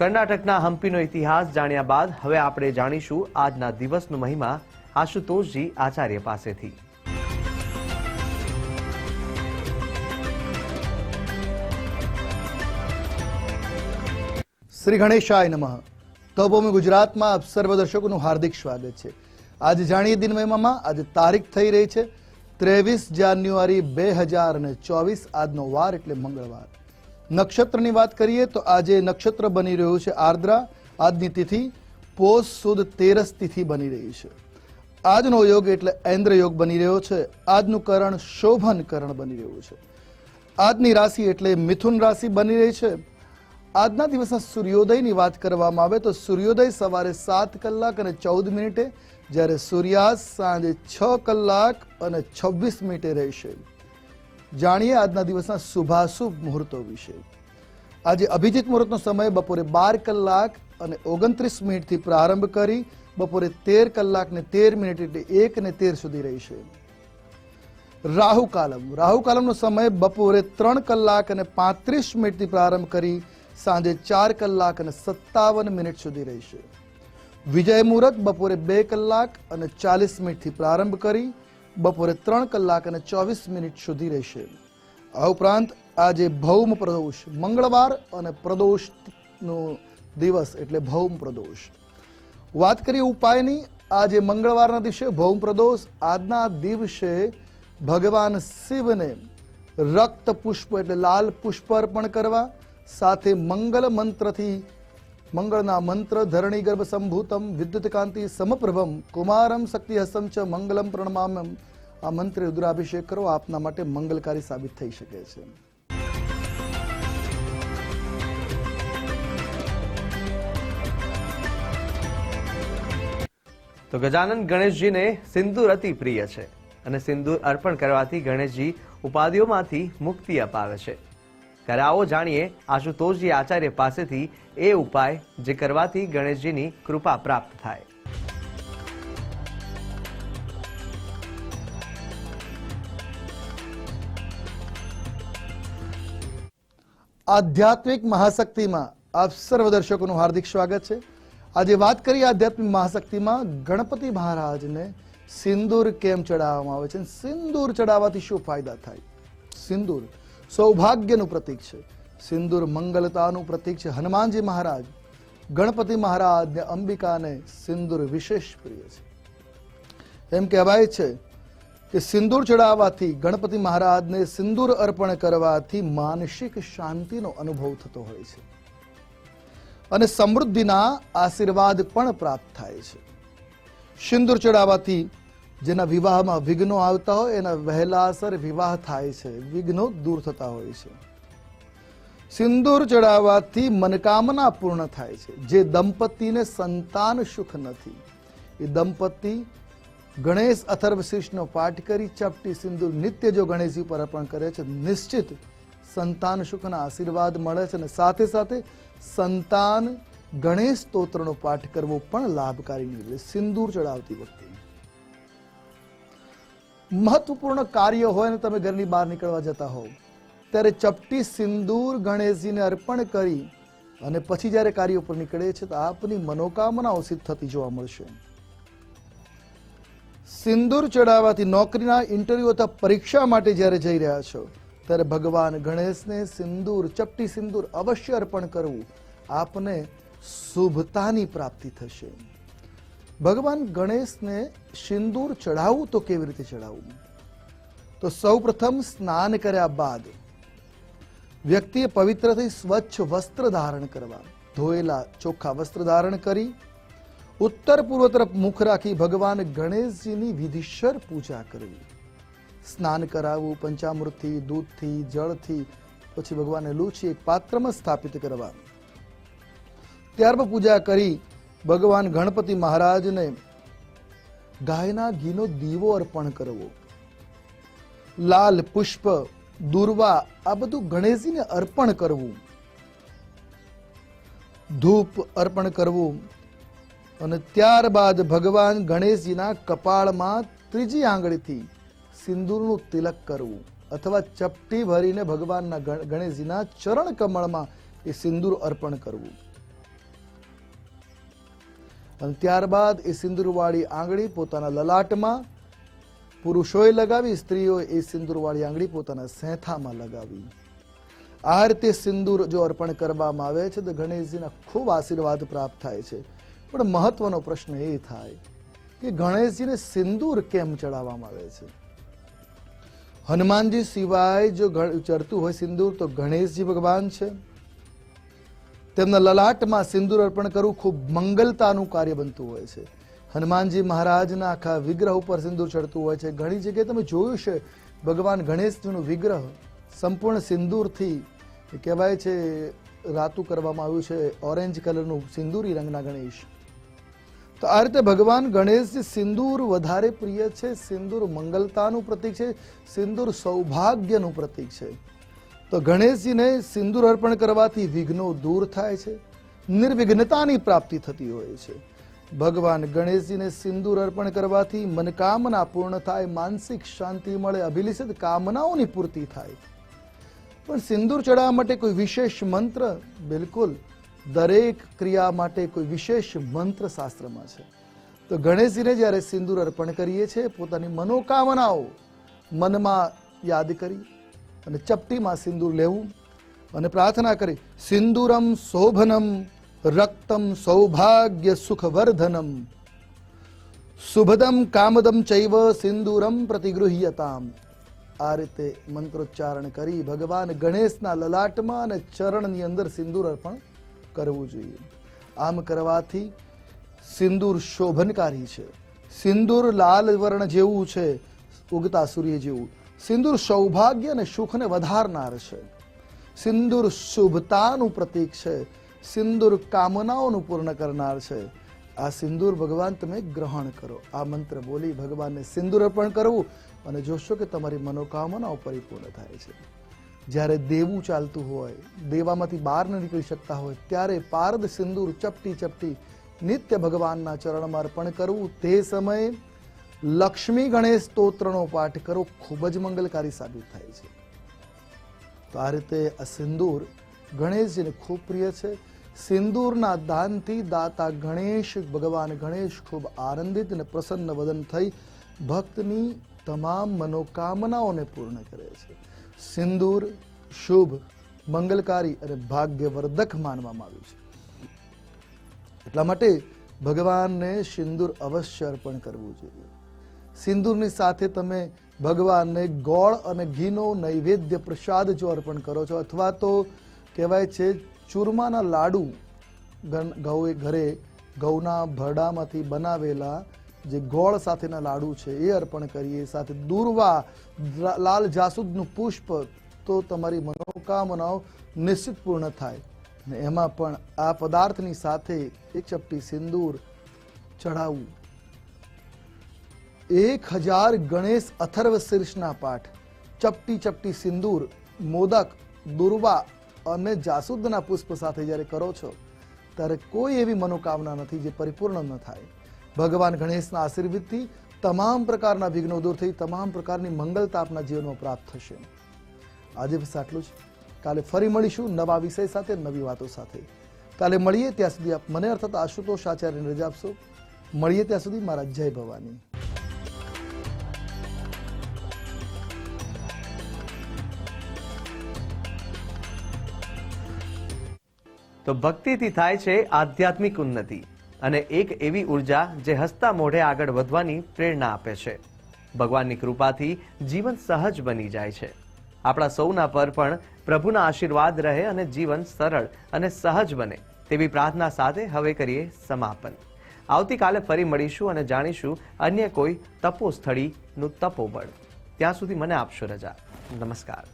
કર્ણાટકના હમ્પીનો ઇતિહાસ જાણ્યા બાદ હવે આપણે જાણીશું આજના દિવસનો મહિમા આશુતોષજી આચાર્ય પાસેથી. શ્રી ગણેશાય નમઃ. તપોભૂમિ ગુજરાતમાં આપ સર્વ દર્શકોનું હાર્દિક સ્વાગત છે. આજે જાણીએ દિન મહિમામાં આજે તારીખ થઈ રહી છે ત્રેવીસ જાન્યુઆરી બે હજાર ચોવીસ આજનો વાર એટલે મંગળવાર. નક્ષત્રની વાત કરીએ તો આજે નક્ષત્ર બની રહ્યું છે આર્દ્રા. આજની તિથિ પોષ સુદ તેરસ તિથિ બની રહી છે. આજનો યોગ એટલે ઐન્દ્ર યોગ બની રહ્યો છે. આજનું કરણ શોભન કરણ બની રહ્યું છે. આજની રાશિ એટલે મિથુન રાશિ બની રહી છે. આજના દિવસના સૂર્યોદયની વાત કરવામાં આવે તો સૂર્યોદય સવારે સાત કલાક અને ચૌદ મિનિટે, જ્યારે સૂર્યાસ્ત સાંજે છ કલાક અને છવ્વીસ મિનિટે રહેશે. જાણીએ આજના દિવસના શુભાશુભ મુહૂર્તો વિશે. આજે અભિજીત મુહૂર્તનો સમય બપોરે બાર કલાક અને ઓગણત્રીસ મિનિટથી પ્રારંભ કરી બપોરે તેર કલાક ને તેર મિનિટ એટલે એક ને તેર સુધી રહેશે રાહુ કાલમ. રાહુ કાલમનો સમય બપોરે ત્રણ કલાક અને પાંત્રીસ મિનિટથી પ્રારંભ કરી સાંજે ચાર કલાક અને સત્તાવન મિનિટ સુધી રહેશે વિજય મુહૂર્ત બપોરે બે કલાક અને ચાલીસ મિનિટથી પ્રારંભ કરી બપોરે ત્રણ કલાક અને ચોવીસ મિનિટ સુધી રહેશે. આ ઉપરાંત આજે ભૌમ પ્રદોષ મંગળવાર અને પ્રદોષનો દિવસ એટલે ભૌમ પ્રદોષ. વાત કરીએ ઉપાયની, આજે મંગળવારના દિવસે ભૌમ પ્રદોષ, આજના દિવસે ભગવાન શિવને રક્ત પુષ્પ એટલે લાલ પુષ્પ અર્પણ કરવા, સાથે મંગલ મંત્રથી મંગળના મંત્ર ધરણી ગર્ભ સંભૂતમ, વિદ્યુત કાંતિ સમપ્રભમ, કુમારમ શક્તિ હસ્તમ ચ મંગલમ પ્રણમામ આ મંત્ર રુદ્રાભિષેક કરો, આપના માટે મંગલકારી સાબિત થઈ શકે છે. તો ગજાનન ગણેશજીને સિંદૂર અતિ પ્રિય છે અને સિંદૂર અર્પણ કરવાથી ગણેશજી ઉપાધિઓમાંથી મુક્તિ અપાવે છે. ત્યારે જાણીએ આશુતોષજી આચાર્ય પાસેથી એ ઉપાય જે કરવાથી ગણેશજીની કૃપા પ્રાપ્ત થાય. આધ્યાત્મિક મહાશક્તિમાં આપ સર્વ દર્શકોનું હાર્દિક સ્વાગત છે. આજે વાત કરીએ આધ્યાત્મિક મહાશક્તિમાં ગણપતિ મહારાજને સિંદૂર કેમ ચડાવવામાં આવે છે? સિંદૂર ચડાવવાથી શું ફાયદા થાય? સિંદૂર સૌભાગ્યનું પ્રતીક છે. સિંદૂર મંગલતાનું પ્રતીક છે. હનુમાનજી મહારાજ, ગણપતિ મહારાજ ને અંબિકાને સિંદૂર વિશેષ પ્રિય છે. એમ કહેવાય છે કે સિંદૂર ચડાવવાથી, ગણપતિ મહારાજને સિંદૂર અર્પણ કરવાથી માનસિક શાંતિનો અનુભવ થતો હોય છે. અને સમૃદ્ધિના આશીર્વાદ પણ પ્રાપ્ત થાય છે. સિંદૂર ચડાવવાથી જેના વિવાહમાં વિઘ્નો આવતા હોય, એના વહેલાસર વિવાહ થાય છે. વિઘ્નો દૂર થતા હોય છે. સિંદૂર ચડાવવાથી મનકામના પૂર્ણ થાય છે. જે દંપતીને સંતાન સુખ નથી. એ દંપતી ગણેશ અથર્વ શીર્ષનો પાઠ કરી ચપટી સિંદૂર નિત્ય જો ગણેશજી પર અર્પણ કરે છે, નિશ્ચિત સંતાન સુખના આશીર્વાદ મળે છે અને સાથે સાથે સંતાન ગણેશ સ્તોત્રનો પાઠ કરવો પણ લાભકારી નીવડે. સિંદૂર ચડાવતી વખતે મહત્વપૂર્ણ કાર્ય હોય અને તમે ઘરની બહાર નીકળવા જતા હોવ. ત્યારે ચપટી સિંદૂર ગણેશજીને અર્પણ કરી અને પછી જ્યારે કાર્ય ઉપર નીકળે છે તો આપની મનોકામનાઓ સિદ્ધ થતી જોવા મળશે. સિંદૂર ચડાવવાથી નોકરીના ઇન્ટરવ્યુ અથવા પરીક્ષા માટે જ્યારે જઈ રહ્યા છો, ત્યારે ભગવાન ગણેશને સિંદૂર, ચપટી સિંદૂર અવશ્ય અર્પણ કરવું આપને શુભતાની પ્રાપ્તિ થશે. ભગવાન ગણેશને સિંદૂર ચડાવવું તો કેવી રીતે ચડાવવું તો સૌપ્રથમ સ્નાન કર્યા બાદ વ્યક્તિએ પવિત્ર થઈ સ્વચ્છ વસ્ત્ર ધારણ કરવા, ધોયેલા ચોખ્ખા વસ્ત્ર ધારણ કરી, ઉત્તર પૂર્વ તરફ મુખ રાખી ભગવાન ગણેશજીની વિધિસર પૂજા કરવી. સ્નાન કરાવવું, પંચામૃતથી, દૂધથી, જળથી, પછી ભગવાનને લૂછી એક પાત્રમાં સ્થાપિત કરવા. ત્યારબાદ પૂજા કરી ભગવાન ગણપતિ મહારાજને ગાયના ઘીનો દીવો અર્પણ કરવો. લાલ પુષ્પ, દુર્વા, આ બધું ગણેશજીને અર્પણ કરવું. ધૂપ અર્પણ કરવું અને ત્યારબાદ ભગવાન ગણેશજીના કપાળમાં ત્રીજી આંગળીથી સિંદૂરનું તિલક કરવું અથવા ચપટી ભરીને ભગવાનના ગણેશજીના ચરણ કમળમાં એ સિંદૂર અર્પણ કરવું. અને ત્યારબાદ એ સિંદૂરવાળી આંગળી પોતાના લલાટમાં પુરુષોએ લગાવી, સ્ત્રીઓએ એ સિંદૂરવાળી આંગળી પોતાના સેથામાં લગાવી. આ રીતે સિંદૂર જો અર્પણ કરવામાં આવે છે, તો ગણેશજીના ખૂબ આશીર્વાદ પ્રાપ્ત થાય છે. પણ મહત્વનો પ્રશ્ન એ થાય કે ગણેશજીને સિંદૂર કેમ ચડાવવામાં આવે છે? હનુમાનજી સિવાય જો ચડતું હોય સિંદૂર, તો ગણેશજી ભગવાન છે. તેમના લલાટમાં સિંદૂર અર્પણ કરવું ખૂબ મંગલતાનું કાર્ય બનતું હોય છે. હનુમાનજી મહારાજના આખા વિગ્રહ ઉપર સિંદૂર ચડતું હોય છે. ઘણી જગ્યાએ તમે જોયું છે, ભગવાન ગણેશજીનું વિગ્રહ સંપૂર્ણ સિંદૂરથી કહેવાય છે, રાતું કરવામાં આવ્યું છે, ઓરેન્જ કલરનું સિંદૂરી રંગના ગણેશ. તો આ રીતે ભગવાન ગણેશજી સિંદૂર વધારે પ્રિય છે, સિંદૂર મંગલતાનું પ્રતીક છે, સિંદૂર સૌભાગ્યનું પ્રતીક છે. તો ગણેશજીને સિંદૂર અર્પણ કરવાથી વિઘ્નો દૂર થાય છે. નિર્વિઘ્નતાની પ્રાપ્તિ થતી હોય છે. ભગવાન ગણેશજીને સિંદૂર અર્પણ કરવાથી મનકામના પૂર્ણ થાય, માનસિક શાંતિ મળે, અભિલિષિત કામનાઓની પૂર્તિ થાય. પણ સિંદૂર ચડાવવા માટે કોઈ વિશેષ મંત્ર? બિલકુલ. દરેક ક્રિયા માટે કોઈ વિશેષ મંત્ર શાસ્ત્રમાં છે. તો ગણેશજીને જ્યારે સિંદૂર અર્પણ કરીએ છીએ, પોતાની મનોકામનાઓ મનમાં યાદ કરી અને ચપટીમાં સિંદૂર લેવું અને પ્રાર્થના કરી, સિંદૂરમ શોભનમ, રક્તમ સૌભાગ્ય સુખવર્ધનમ. શુભદમ કામદમ ચૈવ સિંદૂરમ પ્રતિગૃહ્યતામ. આ રીતે મંત્રોચ્ચારણ કરી ભગવાન ગણેશના લલાટમાં અને ચરણની અંદર સિંદૂર અર્પણ કરવું જોઈએ. આમ કરવાથી સિંદૂર શોભનકારી છે. સિંદૂર લાલ વર્ણ જેવું છે, ઉગતા સૂર્ય જેવું. સિંદૂર સૌભાગ્ય અને સુખને વધારનાર છે. સિંદૂર શુભતાનું પ્રતીક છે. સિંદૂર કામનાઓનું પૂર્ણ કરનાર છે. આ સિંદૂર ભગવાન તમે ગ્રહણ કરો. આ મંત્ર બોલી ભગવાનને સિંદૂર અર્પણ કરવું અને જોશો કે તમારી મનોકામનાઓ પરિપૂર્ણ થાય છે. જ્યારે દેવું ચાલતું હોય, દેવામાંથી બહાર ન નીકળી શકતા હોય, ત્યારે પારદ સિંદૂર ચપટી ચપટી નિત્ય ભગવાનના ચરણમાં અર્પણ કરવું તે સમયે લક્ષ્મી ગણેશ સ્તોત્રનો પાઠ કરો, ખૂબ જ મંગલકારી સાબિત થાય છે. તો આ રીતે આ સિંદૂર ગણેશજીને ખૂબ પ્રિય છે. સિંદૂરના દાનથી દાતા ગણેશ, ભગવાન ગણેશ ખૂબ આનંદિત અને પ્રસન્ન વદન થઈ ભક્તની તમામ મનોકામનાઓને પૂર્ણ કરે છે. સિંદૂર શુભ, મંગલકારી અને ભાગ્યવર્ધક માનવામાં આવ્યું છે. એટલા માટે ભગવાનને સિંદૂર અવશ્ય અર્પણ કરવું જોઈએ. સિંદૂરની સાથે તમે ભગવાનને ગોળ અને ઘીનો નૈવેદ્ય પ્રસાદ જો અર્પણ કરો છો, અથવા તો કહેવાય છે ચૂરમાના લાડુ ગૌએ ઘરે, ઘઉંના ભરડામાંથી બનાવેલા જે ગોળ સાથેના લાડુ છે એ અર્પણ કરીએ. સાથે દૂરવા લાલ જાસૂદનું પુષ્પ તો તમારી મનોકામનાઓ નિશ્ચિત પૂર્ણ થાય. અને એમાં પણ આ પદાર્થની સાથે એક ચપટી સિંદૂર ચડાવવું એક હજાર ગણેશ અથર્વ શીર્ષના પાઠ. ચપટી ચપટી સિંદૂર, મોદક, દુર્વા અને જાસૂદના પુષ્પ સાથે જ્યારે કરો છો, ત્યારે કોઈ એવી મનોકામના નથી જે પરિપૂર્ણ ન થાય. ભગવાન ગણેશના આશીર્વાદથી તમામ પ્રકારના વિઘ્નો દૂર થઈ, તમામ પ્રકારની મંગલતા આપના જીવનમાં પ્રાપ્ત થશે. આજે બસ આટલું જ. કાલે ફરી મળીશું નવા વિષય સાથે, નવી વાતો સાથે. કાલે મળીએ, ત્યાં સુધી આપ મને અર્થાત આશુતોષ આચાર્યને રજા આપશો. મળીએ ત્યાં સુધી, મારા જય ભવાની. તો ભક્તિથી થાય છે આધ્યાત્મિક ઉન્નતિ અને એક એવી ઊર્જા જે હસતા મોઢે આગળ વધવાની પ્રેરણા આપે છે. ભગવાનની કૃપાથી જીવન સહજ બની જાય છે. આપણા સૌના પર પણ પ્રભુના આશીર્વાદ રહે અને જીવન સરળ અને સહજ બને તેવી પ્રાર્થના સાથે હવે કરીએ સમાપન. આવતીકાલે ફરી મળીશું અને જાણીશું અન્ય કોઈ તપોસ્થળીનું તપોબળ. ત્યાં સુધી મને આપશો રજા. નમસ્કાર.